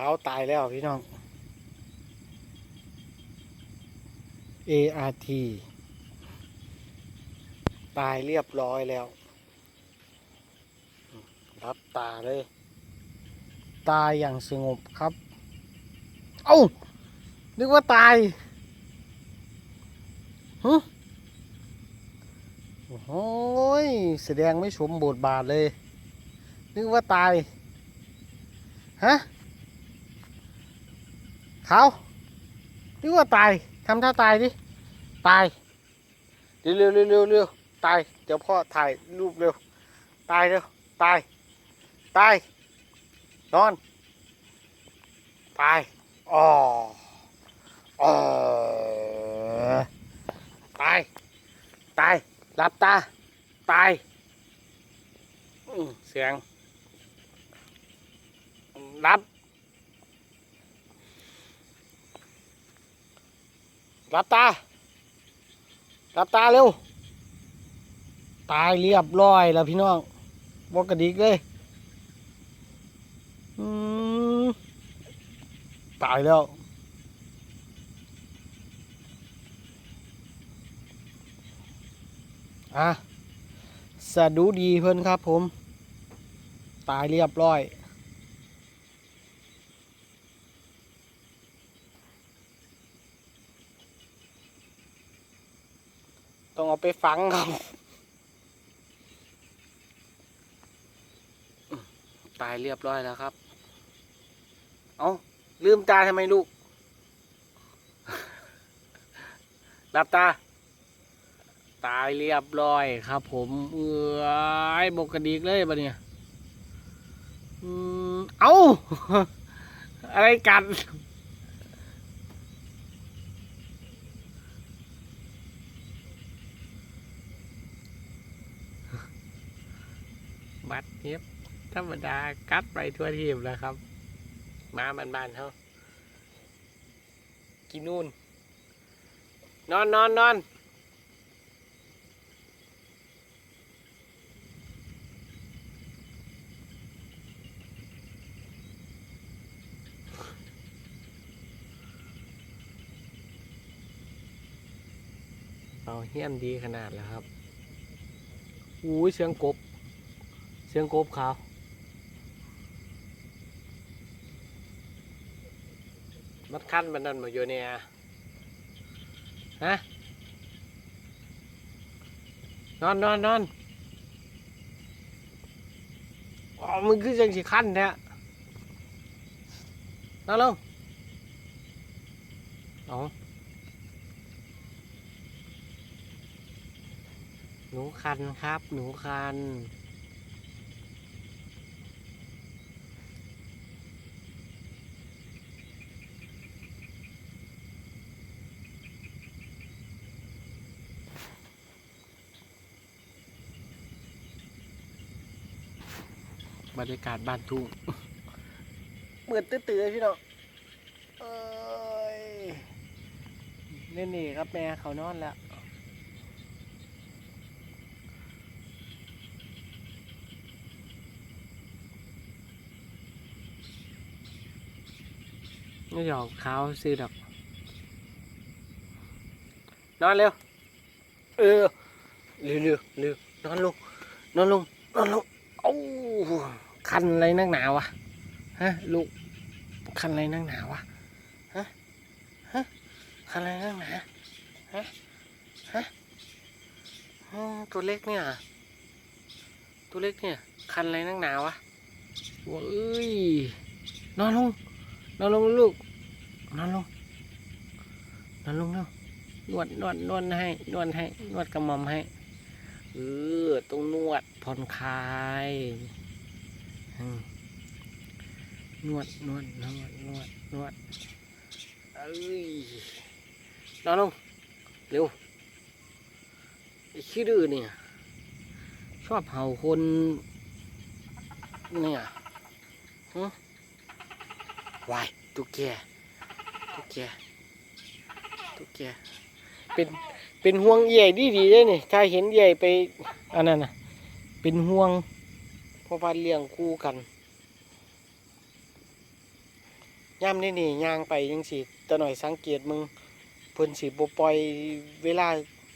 ขาวตายแล้วพี่น้อง ART ตายเรียบร้อยแล้ว รับตาเลย ตายอย่างสงบครับ เอ้า นึกว่าตายฮึโอ้ยแสดงไม่สมบทบาทเลย นึกว่าตาย ฮะ ขานึกว่าตายทำท่าตายดิ ตายเร็วเร็วเร็วเร็วเร็วตาย เดี๋ยวพ่อถ่ายรูปเร็ว ตายเร็ว ตาย ตาย นอน ตาย อ๋อ อ๋อ ตาย ตาย หลับตา ตาย เสียง รับ รับตารับตาเร็ว ตายเรียบร้อยแล้วพี่น้องบอกกระดิกเลยอืมตายแล้ว อะสะดุดีเพิ่อนครับผม ตายเรียบร้อย ต้องเอา ไปฝังครับ ตายเรียบร้อยแล้วครับ เอาลืมตาทำไมลูกหลับตา ตายเรียบร้อยครับ ผมเอ้ยบกกระดิกเลยปะเนี่ยอืมเอาอะไรกัน บัดเนี้ยธรรมดากัดไปทั่วทีมแล้วครับ มาบ้านบ้านๆเขากินนู่น นอนนอนนอนเอาเฮี้ยมดีขนาดแล้วครับอู้ยเสียงกบ สียงกบขาวมัดขั้นมันนั่นมาอยู่เนี่ยฮะนอนนอนนอนอ๋อมึงคือจังสิขั้นแท้นอนลงเอาหนูคันครับ หนูคัน บรรยากาศบ้านทุ่งเปิดตื้อๆพี่น้องเอ้ยเล่นนี่ครับแม่เขานอนแล้วนี่หยอกเขาซื้อดอก นอนเร็ว เออเร็วเร็วเร็วนอนลงนอนลงนอนลงโอ้ คันอะไรนักหนาวะฮะลูกคันอะไรนักหนาวะฮะฮะคันอะไรนักหนาฮะฮะตัวเล็กเนี่ยตัวเล็กเนี่ย คันอะไรนักหนาวะว้าเอ้ยนอนลงนอนลงลูกนอนลงนอนลงเร็วนวดนวดนวดให้นวดให้นวดกระหม่อมให้เออต้องนวดผ่อนคลาย นวดนวดนวดนวดนวดเอ้ยนอนลงเร็วไอ้ขี้ดื้อเนี่ย ชอบเห่าคนเนี่ยฮะวายตุ๊กแกตุ๊กแกตุ๊กแกเป็นเป็นห่วงใหญ่ดีดีเลยนี่ถ้าเห็นใหญ่ไปอันนั้นน่ะเป็นห่วง เพราะว่าเลี้ยงคู่กันย่ำนี่นี่ย่างไปยังสิตะหน่อยสังเกตมึงเพิ่นสิบปล่อยเวลา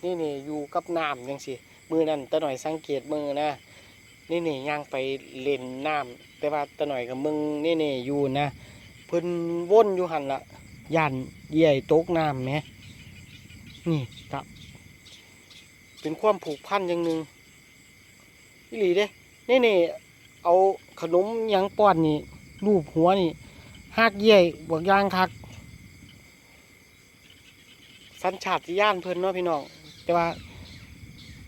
นี่นี่อยู่กับน้ำจังสิมือนั่นตะหน่อยสังเกตมือนะนี่นี่ย่างไปเล่นน้ำแต่ว่าตะหน่อยกับมึงนี่นี่อยู่นะเพิ่นว่นอยู่หันละย่านเหยี่ยตกน้ำแหมนี่ครับ เป็นความผูกพันอย่างหนึ่งอีหลีเด้ นี่นี่เอาขนมยังป้อนนี่รูปหัวนี่หักเย่ยบวกยางคัก สัญชาติญาณเพิ่นเนาะพี่น้องแต่ว่า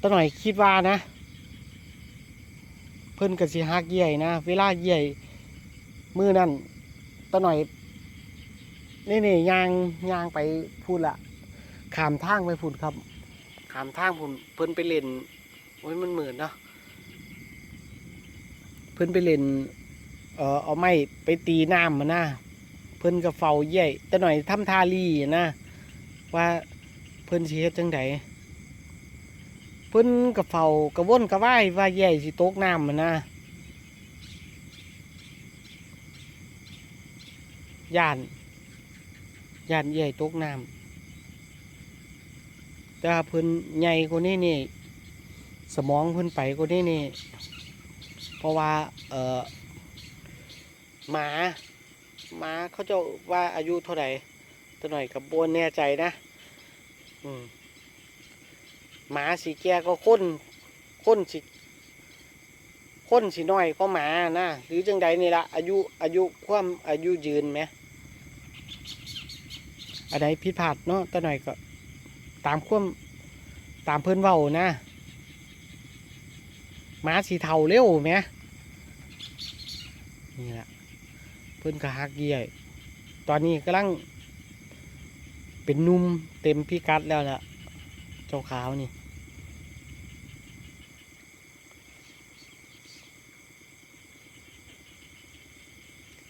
ตะหน่อยคิดว่านะ เพิ่นก็สิหักเย่ยนะ เวลาเย่ยมือนั่นตะหน่อยนี่นี่ยางยางไปพูดละขามทางไปพูดครับขามทางผมเพิ่นไปเล่นโอ้ยมันเหมือนเนาะ พิ่นไปเล่นเออเอาไม้ไปตีน้ำมานะเพิ่นก็เฝ้าเย่ยแต่หน่อยทำทาลีนะว่าเพิ่นสิเฮ็ดจังไดเพิ่นก็เฝ้ากระวนกระวายว่าเย่สิตกน้ำมานะย่านย่านเย่ตกน้ำแต่ว่าเพิ่นใหญ่กว่านี้นี่ สมองเพิ่นไปกว่านี้นี่ เพราะว่าเออหมาหมาเขาจะว่าอายุเท่าไหร่ตัวหน่อยกับบนแน่ใจนะ อืมหมาสีแก่ก็ค้นค้นสิค้นสีน้อยก็หมานะหรือจังใดนี่ละอายุอายุความอายุยืนไหมอะไรผิดพลาดเนาะตัวหน่อยก็ตามความตามเพื่อนเว้านะ มาสีเทาเร็วไหมนี่แหละเพื่อนกระฮักเยี่ยตอนนี้กำลัง เป็นนุ่มเต็มพิกัดแล้วล่ะ เจ้าขาวนี่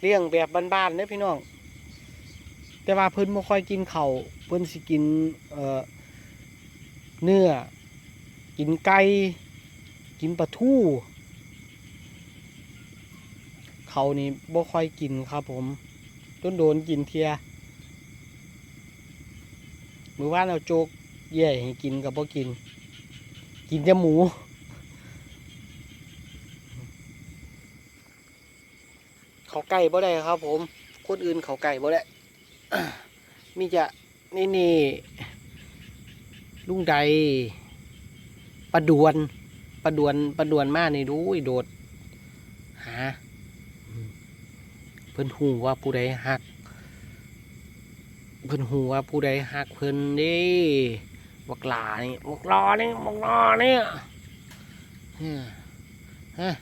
เลี้ยงแบบบ้านๆเด้อพี่น้อง แต่ว่าเพิ่นบ่ค่อยกินเขา่าเพิ่นสิกินเเนื้อ กินไก่ กินปลาทูเขานี่บ่ค่อยกินครับผมต้นโดนกินเทียมือว่านเอาโจกแย่ให้กินกับบ่กิน กินแต่หมูเขาไก่บ่ได้ครับ ผมคนอื่นเขาไก่บ่ได้มีจะนี่นี่ลุงใดประดวน ประดวนประดวนมากนี่ดูโดด หา เพิ่นหูว่าผู้ใดหัก เพิ่นหูว่าผู้ใดหักเพิ่นดิบักหลานี่บักลอนี่บักลอนี่เฮ้ยฮ้ย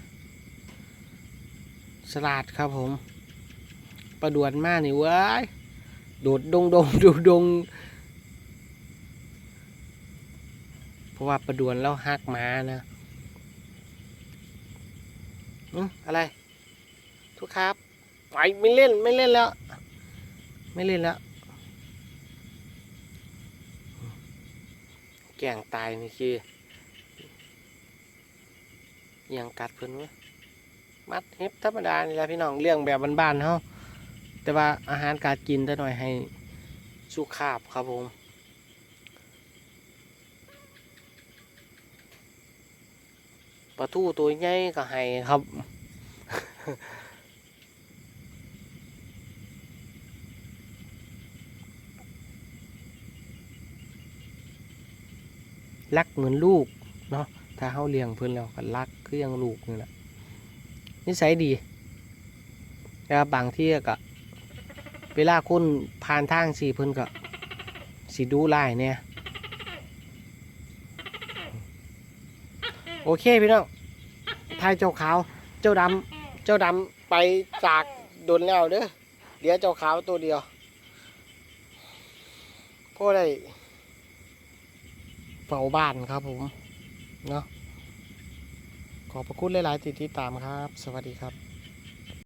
สลัดครับผม ประดวนมากนี่เว้ยโดดดงดงดูดงเพราะว่าประดวนแล้วหักมานะ อืมอะไร ทุกครับไปไม่เล่นไม่เล่นแล้ว ไม่เล่นแล้ว แก่งตายนี่คืออิหยังกัดเพิ่นวะมัดเฮ็บธรรมดานี่แหละพี่น้องเลี้ยงแบบบ้านๆเฮาแต่ว่าอาหารการกินแต่หน่อยให้สุขาพครับผม ปลาทูตัวใหญ่ก็ให้ครับรักเหมือนลูกเนาะถ้าเขาเลี้ยงเพื่อนแล้วก็รักคืออยังลูกนี่แหละนิสัยดีแต่ว่าบางที่ก็เวลาคนผ่านทางสีเพิ่อนก็สีดูไล่เนี่ย โอเคพี่น้องทายเจ้าขาว เจ้าดำเจ้าดำไปจากโดนแล้วเด้อเดี๋ยวเจ้าขาวตัวเดียวพ่อได้เฝ้าบ้านครับผม เนาะขอบพระคุณหลาย ๆ ที่ติดตามครับ สวัสดีครับ